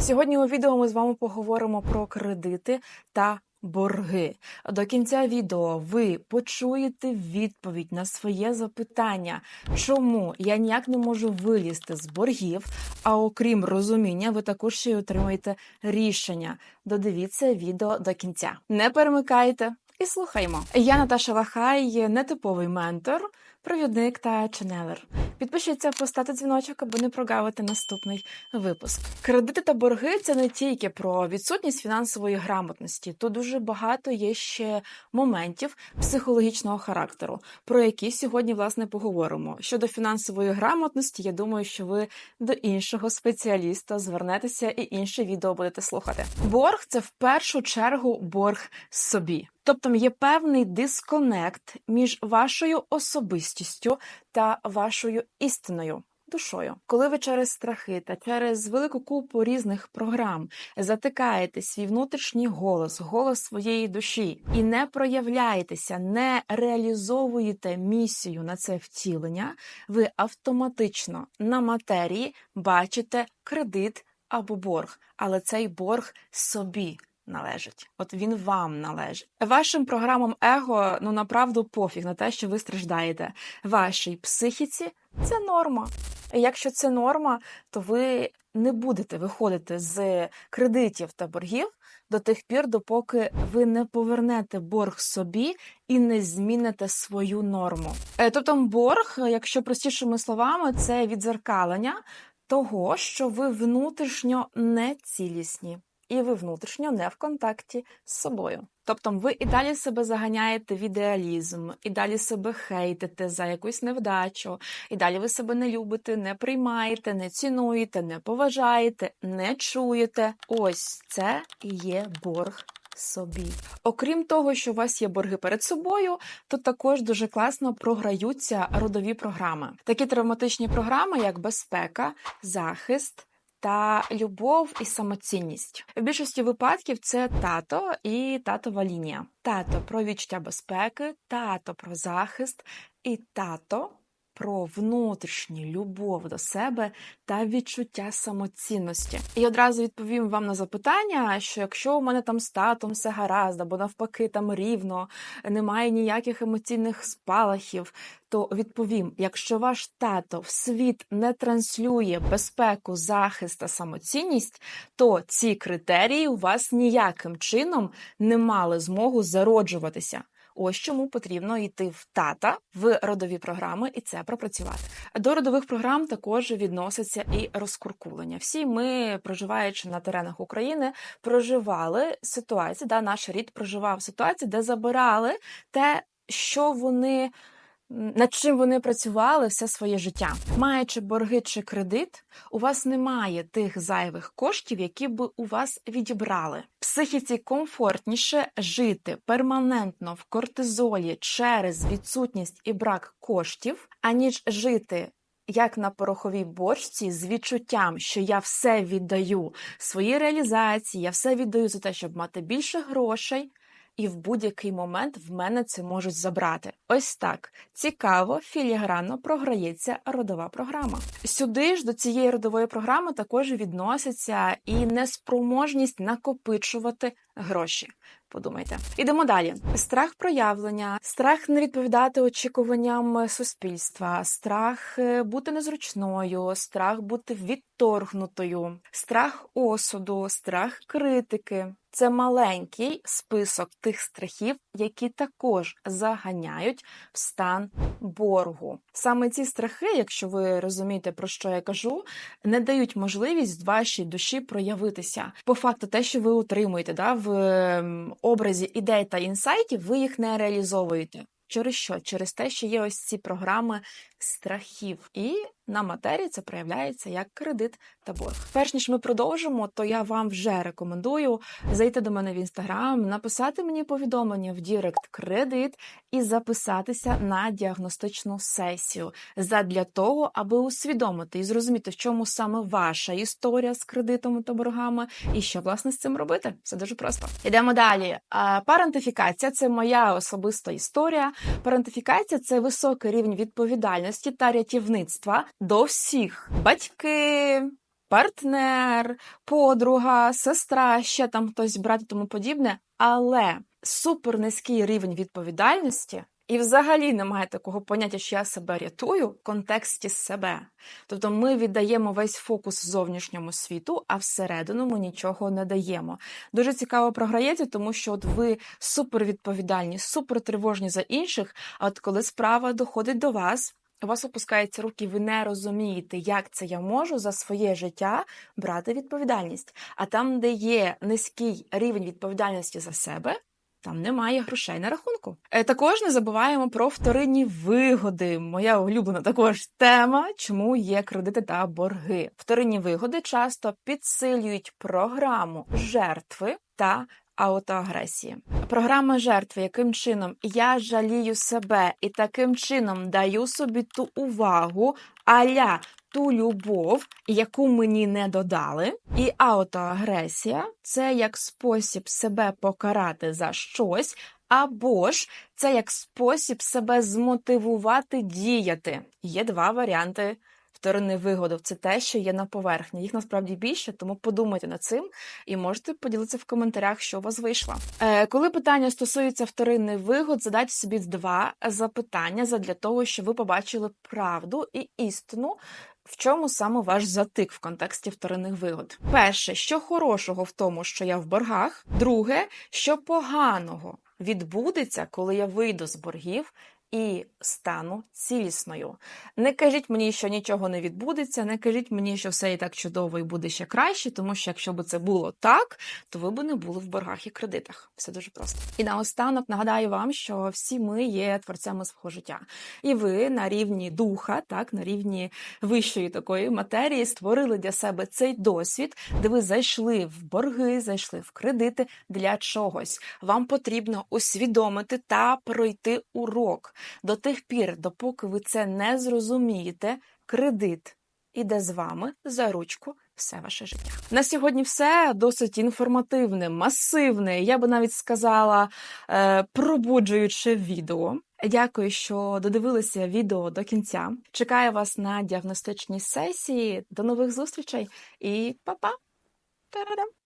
Сьогодні у відео ми з вами поговоримо про кредити та борги. До кінця відео ви почуєте відповідь на своє запитання, чому я ніяк не можу вилізти з боргів. А окрім розуміння, ви також ще й отримаєте рішення. Додивіться відео до кінця. Не перемикайте і слухаймо. Я Наташа Лахай, нетиповий ментор, провідник та ченелер. Підпишіться, поставте дзвіночок, аби не прогавити наступний випуск. Кредити та борги це не тільки про відсутність фінансової грамотності. Тут дуже багато є ще моментів психологічного характеру, про які сьогодні власне поговоримо. Щодо фінансової грамотності, я думаю, що ви до іншого спеціаліста звернетеся і інше відео будете слухати. Борг це в першу чергу борг собі. Тобто є певний дисконект між вашою особистістю та вашою істиною. Душою, коли ви через страхи та через велику купу різних програм затикаєте свій внутрішній голос, голос своєї душі і не проявляєтеся, не реалізовуєте місію на це втілення, ви автоматично на матерії бачите кредит або борг, але цей борг собі належить. От він вам належить. Вашим програмам его ну направду пофіг на те, що ви страждаєте. Вашій психіці це норма. І Якщо це норма, то ви не будете виходити з кредитів та боргів до тих пір, допоки ви не повернете борг собі і не зміните свою норму. Е, Тобто, борг, якщо простішими словами, це відзеркалення того, що ви внутрішньо не цілісні і ви внутрішньо не в контакті з собою. Тобто ви і далі себе заганяєте в ідеалізм, і далі себе хейтите за якусь невдачу, і далі ви себе не любите, не приймаєте, не цінуєте, не поважаєте, не чуєте. Ось це і є борг. Собі, окрім того, що у вас є борги перед собою, то також дуже класно програються родові програми. Такі травматичні програми, як безпека, захист, та любов і самоцінність. В більшості випадків це тато і татова лінія. Тато про відчуття безпеки, тато про захист і тато. Про внутрішню любов до себе та відчуття самоцінності. І одразу відповім вам на запитання, що якщо у мене там з татом все гаразд, або навпаки, там рівно, немає ніяких емоційних спалахів, то відповім: якщо ваш тато в світ не транслює безпеку, захист та самоцінність, то ці критерії у вас ніяким чином не мали змогу зароджуватися. Ось чому потрібно йти в тата в родові програми і це пропрацювати. До родових програм також відноситься і розкуркулення. Всі ми, проживаючи на теренах України, проживали ситуації, да, наш рід проживав ситуації, де забирали те, що вони над чим вони працювали все своє життя. Маючи борги чи кредит, у вас немає тих зайвих коштів, які б у вас відібрали. Психіці комфортніше жити перманентно в кортизолі через відсутність і брак коштів, аніж жити. Як на пороховій бочці з відчуттям, що я все віддаю своїй реалізації, я все віддаю за те, щоб мати більше грошей, і в будь-який момент в мене це можуть забрати. Ось так цікаво, філігранно програється родова програма. Сюди ж до цієї родової програми також відноситься і неспроможність накопичувати гроші. Подумайте, ідемо далі. Страх проявлення, страх не відповідати очікуванням суспільства, страх е, бути незручною, страх бути відторгнутою, страх осуду, страх критики. Це маленький список тих страхів, які також заганяють в стан боргу. Саме ці страхи, якщо ви розумієте, про що я кажу, не дають можливість вашій душі проявитися. По факту, те, що ви утримуєте да, в ем, образі ідей та інсайтів, ви їх не реалізовуєте. Через що? Через те, що є ось ці програми страхів, і на матерії це проявляється як кредит та борг. Перш ніж ми продовжимо, то я вам вже рекомендую зайти до мене в інстаграм, написати мені повідомлення в Дірект кредит і записатися на діагностичну сесію задля того, аби усвідомити і зрозуміти, в чому саме ваша історія з кредитами та боргами, і що власне з цим робити. Все дуже просто. Йдемо далі. Парентифікація це моя особиста історія. Парентифікація це високий рівень відповідальності та рятівництва до всіх батьки. партнер, подруга, сестра, ще там хтось брат і тому подібне, але супер низький рівень відповідальності. І взагалі немає такого поняття, що я себе рятую в контексті себе. Тобто ми віддаємо весь фокус зовнішньому світу, а всередину ми нічого не даємо. Дуже цікаво програєте, тому що от ви супервідповідальні, супертривожні за інших, а от коли справа доходить до вас, у вас опускаються руки, ви не розумієте, як це я можу за своє життя брати відповідальність. А там, де є низький рівень відповідальності за себе, там немає грошей на рахунку. Е, Також не забуваємо про вторинні вигоди. Моя улюблена також тема, чому є кредити та борги. Вторинні вигоди часто підсилюють програму жертви та аутоагресії. Програма жертви, яким чином я жалію себе і таким чином даю собі ту увагу, аля ту любов, яку мені не додали. І аутоагресія це як спосіб себе покарати за щось. Або ж це як спосіб себе змотивувати діяти. Є два варіанти вторинних вигодів. Це те, що є на поверхні. Їх насправді більше, тому подумайте над цим і можете поділитися в коментарях, що у вас вийшло. Е, коли питання стосується вторинних вигод, задайте собі два запитання для того, щоб ви побачили правду і істину. В чому саме ваш затик в контексті вторинних вигод? Перше, що хорошого в тому, що я в боргах. Друге, що поганого відбудеться, коли я вийду з боргів і стану цілісною. Не кажіть мені, що нічого не відбудеться, не кажіть мені, що все і так чудово і буде ще краще, тому що якщо б це було так, то ви б не були в боргах і кредитах. Все дуже просто. І наостанок нагадаю вам, що всі ми є творцями свого життя. І ви на рівні духа, так, на рівні вищої такої матерії створили для себе цей досвід, де ви зайшли в борги, зайшли в кредити для чогось. Вам потрібно усвідомити та пройти урок до тих пір, допоки ви це не зрозумієте, кредит іде з вами за ручку все ваше життя. На сьогодні все досить інформативне, масивне, я би навіть сказала, е, пробуджуюче відео. Дякую, що додивилися відео до кінця. Чекаю вас на діагностичній сесії. До нових зустрічей і па-па! Та-да-дам!